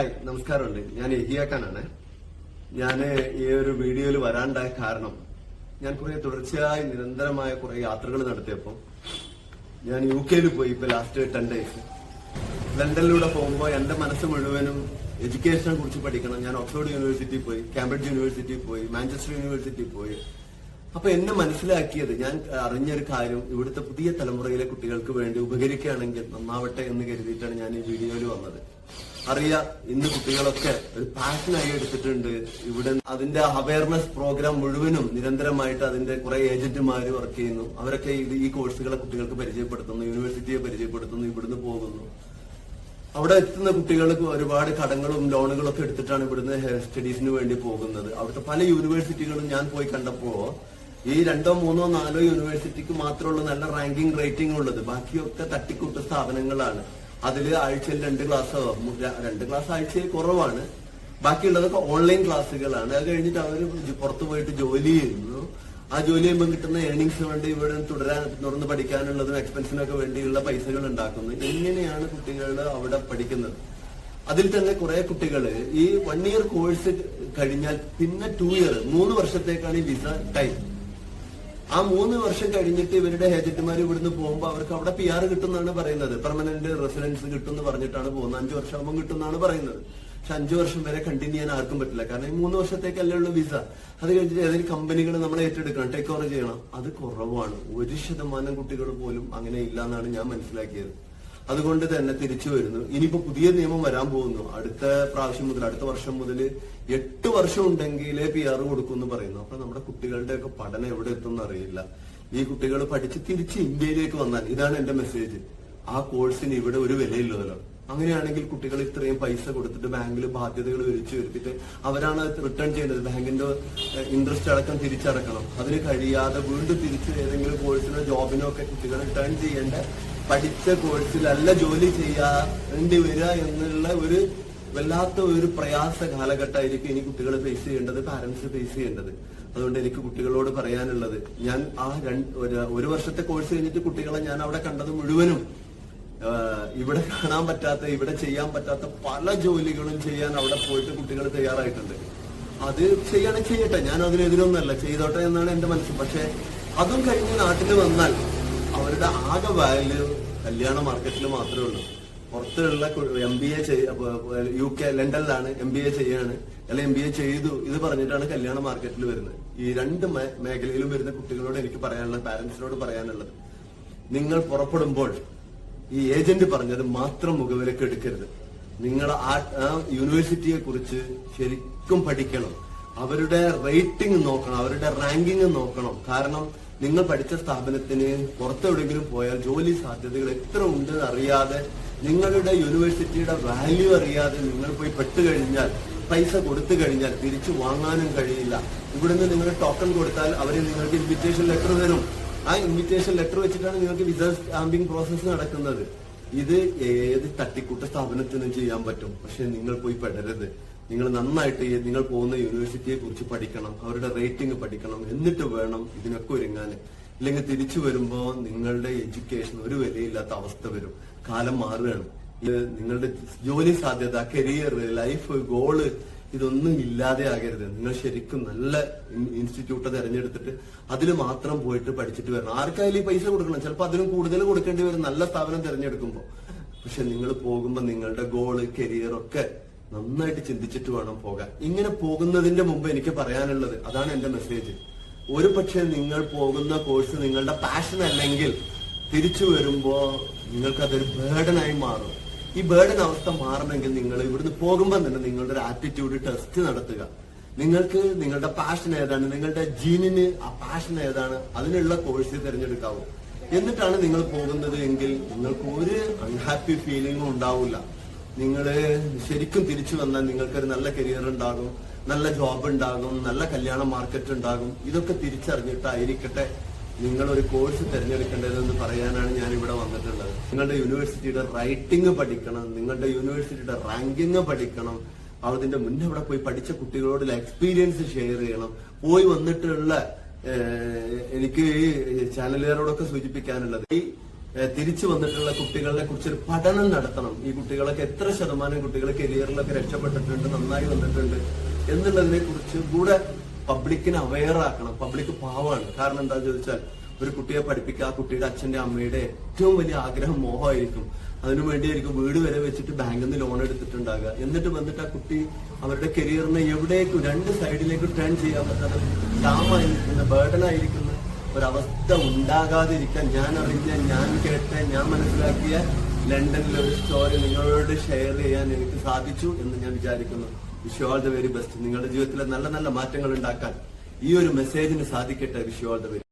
Hi നമസ്കാരമുണ്ട്. ഞാൻ എഹിയാക്കാനാണ് ഞാൻ ഈ ഒരു വീഡിയോയിൽ വരാണ്ടായ കാരണം ഞാൻ കുറെ തുടർച്ചയായി നിരന്തരമായ കുറെ യാത്രകൾ നടത്തിയപ്പോൾ ഞാൻ യു കെയിൽ പോയി ഇപ്പൊ ലാസ്റ്റ് ടെൻ ഡേയ്സ് ലണ്ടനിലൂടെ പോകുമ്പോൾ എന്റെ മനസ്സ് മുഴുവനും എഡ്യൂക്കേഷനെ കുറിച്ച് പഠിക്കണം. ഞാൻ ഓക്സ്ഫോർഡ് യൂണിവേഴ്സിറ്റി പോയി കാംബ്രിഡ്ജ് യൂണിവേഴ്സിറ്റി പോയി മാഞ്ചസ്റ്റർ യൂണിവേഴ്സിറ്റി പോയി. അപ്പൊ എന്നെ മനസ്സിലാക്കിയത് ഞാൻ അറിഞ്ഞൊരു കാര്യം ഇവിടുത്തെ പുതിയ തലമുറയിലെ കുട്ടികൾക്ക് വേണ്ടി ഉപകരിക്കുകയാണെങ്കിൽ നന്നാവട്ടെ എന്ന് കരുതിയിട്ടാണ് ഞാൻ ഈ വീഡിയോയിൽ വന്നത്. അറിയാം ഇന്ന് കുട്ടികളൊക്കെ ഒരു പാഷനായി എടുത്തിട്ടുണ്ട്. ഇവിടെ അതിന്റെ അവയർനെസ് പ്രോഗ്രാം മുഴുവനും നിരന്തരമായിട്ട് അതിന്റെ കുറെ ഏജന്റുമാർ വർക്ക് ചെയ്യുന്നു. അവരൊക്കെ ഇത് ഈ കോഴ്സുകളെ കുട്ടികൾക്ക് പരിചയപ്പെടുത്തുന്നു യൂണിവേഴ്സിറ്റിയെ പരിചയപ്പെടുത്തുന്നു ഇവിടുന്ന് പോകുന്നു. അവിടെ എത്തുന്ന കുട്ടികൾക്ക് ഒരുപാട് കടങ്ങളും ലോണുകളും ഒക്കെ എടുത്തിട്ടാണ് ഇവിടുന്ന് ഹെയർ സ്റ്റഡീസിന് വേണ്ടി പോകുന്നത്. അവിടുത്തെ പല യൂണിവേഴ്സിറ്റികളും ഞാൻ പോയി കണ്ടപ്പോ ഈ രണ്ടോ മൂന്നോ നാലോ യൂണിവേഴ്സിറ്റിക്ക് മാത്രമുള്ള നല്ല റാങ്കിങ് റേറ്റിംഗ് ഉള്ളത്. ബാക്കിയൊക്കെ തട്ടിക്കൂട്ട സ്ഥാപനങ്ങളാണ്. അതിൽ ആഴ്ചയിൽ രണ്ട് ക്ലാസ്സോ രണ്ട് ക്ലാസ് ആഴ്ചയിൽ കുറവാണ്. ബാക്കിയുള്ളതൊക്കെ ഓൺലൈൻ ക്ലാസ്സുകളാണ് അത് കഴിഞ്ഞിട്ട് അവർ പുറത്തു പോയിട്ട് ജോലി ചെയ്യുന്നു. ആ ജോലി ചെയ്യുമ്പോൾ കിട്ടുന്ന ഏണിങ്സ് വേണ്ടി ഇവിടെ തുടരാൻ തുടർന്ന് പഠിക്കാനുള്ളതും എക്സ്പെൻസിനൊക്കെ വേണ്ടിയുള്ള പൈസകൾ ഉണ്ടാക്കുന്നു. എങ്ങനെയാണ് കുട്ടികൾ അവിടെ പഠിക്കുന്നത്? അതിൽ തന്നെ കുറെ കുട്ടികൾ ഈ വൺ ഇയർ കോഴ്സ് കഴിഞ്ഞാൽ പിന്നെ ടു ഇയർ മൂന്ന് വർഷത്തേക്കാണ് ഈ വിസ ടൈം ആ മൂന്ന് വർഷം കഴിഞ്ഞിട്ട് ഇവരുടെ ഏജന്റുമാർ ഇവിടുന്ന് പോകുമ്പോൾ അവർക്ക് അവിടെ പി ആർ കിട്ടുന്നതാണ് പറയുന്നത്. പെർമനന്റ് റെസിഡൻസ് കിട്ടും എന്ന് പറഞ്ഞിട്ടാണ് പോകുന്നത്. അഞ്ചു വർഷം ആകുമ്പോൾ കിട്ടുന്നതാണ് പറയുന്നത്. പക്ഷെ അഞ്ചു വർഷം വരെ കണ്ടിന്യൂ ചെയ്യാൻ ആർക്കും പറ്റില്ല. കാരണം ഈ മൂന്ന് വർഷത്തേക്കല്ലേ ഉള്ളൂ വിസ അത് കഴിഞ്ഞിട്ട് ഏതെങ്കിലും കമ്പനികൾ നമ്മളെ ഏറ്റെടുക്കണം ടേക്ക് ഓവർ ചെയ്യണം. അത് കുറവാണ്. ഒരു ശതമാനം കുട്ടികൾ പോലും അങ്ങനെ ഇല്ല എന്നാണ് ഞാൻ മനസ്സിലാക്കിയത്. അതുകൊണ്ട് തന്നെ തിരിച്ചു വരുന്നു. ഇനിയിപ്പോ പുതിയ നിയമം വരാൻ പോകുന്നു. അടുത്ത പ്രാവശ്യം മുതൽ അടുത്ത വർഷം മുതൽ എട്ട് വർഷം ഉണ്ടെങ്കിലേ പി ആർ കൊടുക്കും പറയുന്നു. അപ്പൊ നമ്മുടെ കുട്ടികളുടെ ഒക്കെ പഠനം എവിടെ എത്തുമെന്ന് അറിയില്ല. ഈ കുട്ടികൾ പഠിച്ച് തിരിച്ച് ഇന്ത്യയിലേക്ക് വന്നാൽ ഇതാണ് എന്റെ മെസ്സേജ് ആ കോഴ്സിന് ഇവിടെ ഒരു വിലയില്ലല്ലോ. അങ്ങനെയാണെങ്കിൽ കുട്ടികൾ ഇത്രയും പൈസ കൊടുത്തിട്ട് ബാങ്കിൽ ബാധ്യതകൾ വിളിച്ചു വരുത്തിട്ട് അവരാണ് റിട്ടേൺ ചെയ്യേണ്ടത് ബാങ്കിന്റെ ഇൻട്രസ്റ്റ് അടക്കം തിരിച്ചടക്കണം. അതിന് കഴിയാതെ വീണ്ടും തിരിച്ച് ഏതെങ്കിലും കോഴ്സിനോ ജോബിനോ ഒക്കെ കുട്ടികൾ റിട്ടേൺ ചെയ്യേണ്ട പഠിച്ച കോഴ്സിലല്ല ജോലി ചെയ്യേണ്ടി വരിക എന്നുള്ള ഒരു വല്ലാത്ത ഒരു പ്രയാസ കാലഘട്ടമായിരിക്കും ഇനി കുട്ടികൾ ഫേസ് ചെയ്യേണ്ടത് പാരന്റ്സ് ഫേസ് ചെയ്യേണ്ടത്. അതുകൊണ്ട് എനിക്ക് കുട്ടികളോട് പറയാനുള്ളത് ഞാൻ ആ ഒരു- വർഷത്തെ കോഴ്സ് കഴിഞ്ഞിട്ട് കുട്ടികളെ ഞാൻ അവിടെ കണ്ടത് മുഴുവനും ഇവിടെ കാണാൻ പറ്റാത്ത ഇവിടെ ചെയ്യാൻ പറ്റാത്ത പല ജോലികളും ചെയ്യാൻ അവിടെ പോയിട്ട് കുട്ടികൾ തയ്യാറായിട്ടുണ്ട്. അത് ചെയ്യണമെങ്കിൽ ചെയ്യട്ടെ. ഞാൻ അതിനെതിരൊന്നല്ല. ചെയ്തോട്ടെ എന്നാണ് എന്റെ മനസ്സ്. പക്ഷെ അതും കഴിഞ്ഞ് നാട്ടിൽ വന്നാൽ അവരുടെ ആകെ വാല്യൂ കല്യാണ മാർക്കറ്റിൽ മാത്രമേ ഉള്ളൂ. പുറത്തുള്ള M B A U K ലണ്ടനിലാണ് M B A ചെയ്യാണ്. അല്ലെ എം ബി എ ചെയ്തു. ഇത് പറഞ്ഞിട്ടാണ് കല്യാണ മാർക്കറ്റിൽ വരുന്നത്. ഈ രണ്ട് മേഖലയിലും വരുന്ന കുട്ടികളോട് എനിക്ക് പറയാനുള്ളത് പാരന്റ്സിനോട് പറയാനുള്ളത്. നിങ്ങൾ പുറപ്പെടുമ്പോൾ ഈ ഏജന്റ് പറഞ്ഞത് മാത്രം മുഖവിലേക്ക് എടുക്കരുത്. നിങ്ങൾ ആ യൂണിവേഴ്സിറ്റിയെ കുറിച്ച് ശരിക്കും പഠിക്കണം. അവരുടെ റേറ്റിംഗ് നോക്കണം അവരുടെ റാങ്കിങ് നോക്കണം. കാരണം നിങ്ങൾ പഠിച്ച സ്ഥാപനത്തിന് പുറത്തെവിടെങ്കിലും പോയാൽ ജോലി സാധ്യതകൾ എത്ര ഉണ്ടെന്ന് അറിയാതെ നിങ്ങളുടെ യൂണിവേഴ്സിറ്റിയുടെ വാല്യൂ അറിയാതെ നിങ്ങൾ പോയി പെട്ട് കഴിഞ്ഞാൽ പൈസ കൊടുത്തു കഴിഞ്ഞാൽ തിരിച്ചു വാങ്ങാനും കഴിയില്ല. ഇവിടുന്ന് നിങ്ങൾ ടോക്കൺ കൊടുത്താൽ അവർ നിങ്ങൾക്ക് ഇൻവിറ്റേഷൻ ലെറ്റർ തരും. ആ ഇൻവിറ്റേഷൻ ലെറ്റർ വെച്ചിട്ടാണ് നിങ്ങൾക്ക് വിസ സ്റ്റാമ്പിംഗ് പ്രോസസ്സ് നടക്കുന്നത്. ഇത് ഏത് തട്ടിക്കൂട്ട സ്ഥാപനത്തിനും ചെയ്യാൻ പറ്റും. പക്ഷെ നിങ്ങൾ പോയി പെടരുത്. നിങ്ങൾ നന്നായിട്ട് നിങ്ങൾ പോകുന്ന യൂണിവേഴ്സിറ്റിയെ കുറിച്ച് പഠിക്കണം. അവരുടെ റേറ്റിംഗ് പഠിക്കണം. എന്നിട്ട് വേണം ഇതിനൊക്കെ ഒരുങ്ങാൻ. ഇല്ലെങ്കിൽ തിരിച്ചു വരുമ്പോൾ നിങ്ങളുടെ എഡ്യൂക്കേഷൻ ഒരു വിലയില്ലാത്ത അവസ്ഥ വരും. കാലം മാറുകയാണ്. നിങ്ങളുടെ ജോലി സാധ്യത കരിയർ ലൈഫ് ഗോൾ ഇതൊന്നും ഇല്ലാതെ ആകരുത് നിങ്ങൾ ശരിക്കും നല്ല ഇൻസ്റ്റിറ്റ്യൂട്ട് തിരഞ്ഞെടുത്തിട്ട് അതിൽ മാത്രം പോയിട്ട് പഠിച്ചിട്ട് വരണം. ആർക്കായാലും ഈ പൈസ കൊടുക്കണം. ചിലപ്പോൾ അതിനും കൂടുതൽ കൊടുക്കേണ്ടി വരും. നല്ല സ്ഥാപനം തിരഞ്ഞെടുക്കുമ്പോൾ പക്ഷെ നിങ്ങൾ പോകുമ്പോൾ നിങ്ങളുടെ ഗോൾ കരിയർ ഒക്കെ നന്നായിട്ട് ചിന്തിച്ചിട്ട് വേണം പോകാൻ. ഇങ്ങനെ പോകുന്നതിന്റെ മുമ്പ് എനിക്ക് പറയാനുള്ളത് അതാണ് എന്റെ മെസ്സേജ് ഒരു പക്ഷെ നിങ്ങൾ പോകുന്ന കോഴ്സ് നിങ്ങളുടെ പാഷൻ അല്ലെങ്കിൽ തിരിച്ചു വരുമ്പോ നിങ്ങൾക്ക് അതൊരു ബേർഡനായി മാറും. ഈ ബേർഡൻ അവസ്ഥ മാറണമെങ്കിൽ നിങ്ങൾ ഇവിടുന്ന് പോകുമ്പോൾ തന്നെ നിങ്ങളുടെ ഒരു ആറ്റിറ്റ്യൂഡ് ടെസ്റ്റ് നടത്തുക. നിങ്ങൾക്ക് നിങ്ങളുടെ പാഷൻ ഏതാണ്? നിങ്ങളുടെ ജീനിന് ആ പാഷൻ ഏതാണ്? അതിനുള്ള കോഴ്സ് തിരഞ്ഞെടുക്കാവൂ. എന്നിട്ടാണ് നിങ്ങൾ പോകുന്നത് എങ്കിൽ നിങ്ങൾക്ക് ഒരു അൺഹാപ്പി ഫീലിംഗും ഉണ്ടാവില്ല. നിങ്ങൾ ശരിക്കും തിരിച്ചു വന്നാൽ നിങ്ങൾക്കൊരു നല്ല കരിയർ ഉണ്ടാകും നല്ല ജോബ് ഉണ്ടാകും നല്ല കല്യാണ മാർക്കറ്റ് ഉണ്ടാകും. ഇതൊക്കെ തിരിച്ചറിഞ്ഞിട്ടായിരിക്കട്ടെ. നിങ്ങൾ ഒരു കോഴ്സ് തിരഞ്ഞെടുക്കേണ്ടതെന്ന് പറയാനാണ് ഞാൻ ഇവിടെ വന്നിട്ടുള്ളത്. നിങ്ങളുടെ യൂണിവേഴ്സിറ്റിയുടെ റൈറ്റിംഗ് പഠിക്കണം നിങ്ങളുടെ യൂണിവേഴ്സിറ്റിയുടെ റാങ്കിങ് പഠിക്കണം അതിന്റെ മുന്നേ അവിടെ പോയി പഠിച്ച കുട്ടികളോടുള്ള എക്സ്പീരിയൻസ് ഷെയർ ചെയ്യണം. പോയി വന്നിട്ടുള്ള എനിക്ക് ഈ ചാനലുകാരോടൊക്കെ സൂചിപ്പിക്കാനുള്ളത് ഈ തിരിച്ചു വന്നിട്ടുള്ള കുട്ടികളെ കുറിച്ചൊരു പഠനം നടത്തണം. ഈ കുട്ടികളൊക്കെ എത്ര ശതമാനം കുട്ടികൾ കരിയറിലൊക്കെ രക്ഷപ്പെട്ടിട്ടുണ്ട് നന്നായി വന്നിട്ടുണ്ട് എന്നുള്ളതിനെ കുറിച്ച് കൂടെ പബ്ലിക്കിനെ അവെയർ ആക്കണം പബ്ലിക് പാവമാണ് കാരണം എന്താ ചോദിച്ചാൽ ഒരു കുട്ടിയെ പഠിപ്പിക്കുക ആ കുട്ടിയുടെ അച്ഛന്റെ അമ്മയുടെ ഏറ്റവും വലിയ ആഗ്രഹം മോഹമായിരിക്കും. അതിനു വേണ്ടിയായിരിക്കും വീട് വരെ വെച്ചിട്ട് ബാങ്കിൽ നിന്ന് ലോൺ എടുത്തിട്ടുണ്ടാകുക എന്നിട്ട് വന്നിട്ട് ആ കുട്ടി അവരുടെ കരിയറിനെ എവിടേക്കും രണ്ട് സൈഡിലേക്ക് ടേൺ ചെയ്യാൻ പറ്റാതെ ഡാമായിരിക്കുന്ന ബേർഡനായിരിക്കുന്ന ഒരവസ്ഥ ഉണ്ടാകാതിരിക്കാൻ ഞാൻ അറിഞ്ഞ ഞാൻ കേട്ട ഞാൻ മനസ്സിലാക്കിയ ലണ്ടനിലെ ഒരു സ്റ്റോറി നിങ്ങളോട് ഷെയർ ചെയ്യാൻ എനിക്ക് സാധിച്ചു എന്ന് ഞാൻ വിചാരിക്കുന്നു. Wish all the very best. നിങ്ങളുടെ ജീവിതത്തിൽ നല്ല നല്ല മാറ്റങ്ങൾ ഉണ്ടാക്കാൻ ഈ ഒരു മെസ്സേജിന് സാധിക്കട്ടെ വിഷു ഓൾ ദ വെരി